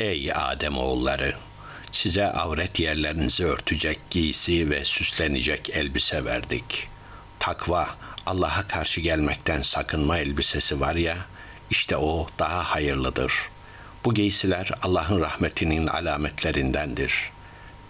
Ey Adem oğulları! Size avret yerlerinizi örtecek giysi ve süslenecek elbise verdik. Takva, Allah'a karşı gelmekten sakınma elbisesi var ya, işte o daha hayırlıdır. Bu giysiler Allah'ın rahmetinin alametlerindendir.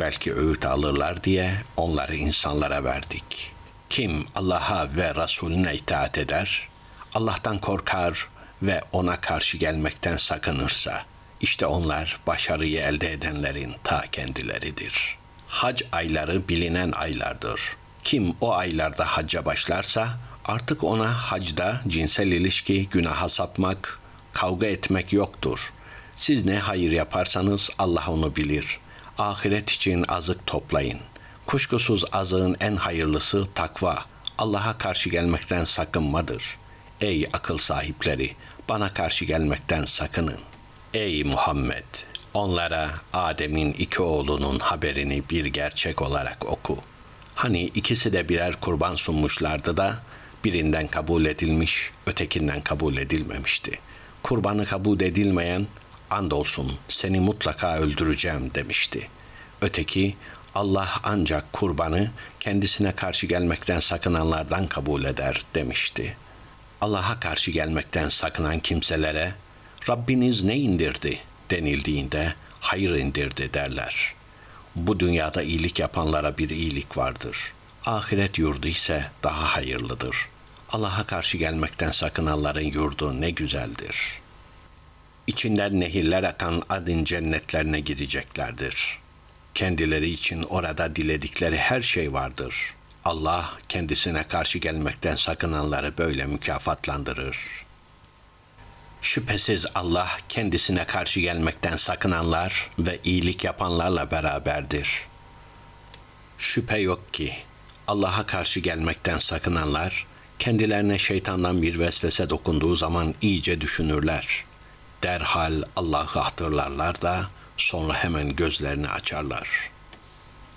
Belki öğüt alırlar diye onları insanlara verdik. Kim Allah'a ve Resulüne itaat eder, Allah'tan korkar ve ona karşı gelmekten sakınırsa, işte onlar başarıyı elde edenlerin ta kendileridir. Hac ayları bilinen aylardır. Kim o aylarda hacca başlarsa artık ona hacda cinsel ilişki, günaha sapmak, kavga etmek yoktur. Siz ne hayır yaparsanız Allah onu bilir. Ahiret için azık toplayın. Kuşkusuz azığın en hayırlısı takva. Allah'a karşı gelmekten sakınmadır. Ey akıl sahipleri, bana karşı gelmekten sakının. Ey Muhammed! Onlara Adem'in iki oğlunun haberini bir gerçek olarak oku. Hani ikisi de birer kurban sunmuşlardı da birinden kabul edilmiş, ötekinden kabul edilmemişti. Kurbanı kabul edilmeyen andolsun seni mutlaka öldüreceğim demişti. Öteki Allah ancak kurbanı kendisine karşı gelmekten sakınanlardan kabul eder demişti. Allah'a karşı gelmekten sakınan kimselere Rabbiniz ne indirdi denildiğinde hayır indirdi derler. Bu dünyada iyilik yapanlara bir iyilik vardır. Ahiret yurdu ise daha hayırlıdır. Allah'a karşı gelmekten sakınanların yurdu ne güzeldir. İçinden nehirler akan adın cennetlerine gireceklerdir. Kendileri için orada diledikleri her şey vardır. Allah kendisine karşı gelmekten sakınanları böyle mükafatlandırır. Şüphesiz Allah kendisine karşı gelmekten sakınanlar ve iyilik yapanlarla beraberdir. Şüphe yok ki Allah'a karşı gelmekten sakınanlar kendilerine şeytandan bir vesvese dokunduğu zaman iyice düşünürler. Derhal Allah'ı hatırlarlar da sonra hemen gözlerini açarlar.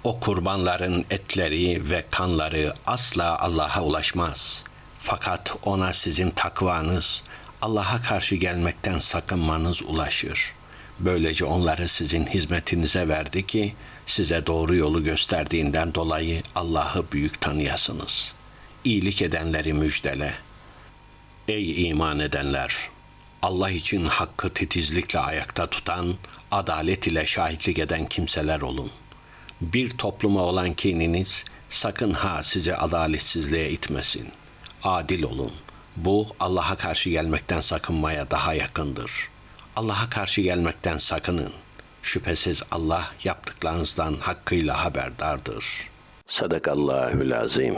O kurbanların etleri ve kanları asla Allah'a ulaşmaz. Fakat ona sizin takvanız, Allah'a karşı gelmekten sakınmanız ulaşır. Böylece onları sizin hizmetinize verdi ki size doğru yolu gösterdiğinden dolayı Allah'ı büyük tanıyasınız. İyilik edenleri müjdele. Ey iman edenler! Allah için hakkı titizlikle ayakta tutan, adalet ile şahitlik eden kimseler olun. Bir topluma olan kininiz sakın ha sizi adaletsizliğe itmesin. Adil olun. Bu Allah'a karşı gelmekten sakınmaya daha yakındır. Allah'a karşı gelmekten sakının. Şüphesiz Allah yaptıklarınızdan hakkıyla haberdardır. Sadakallahül azim.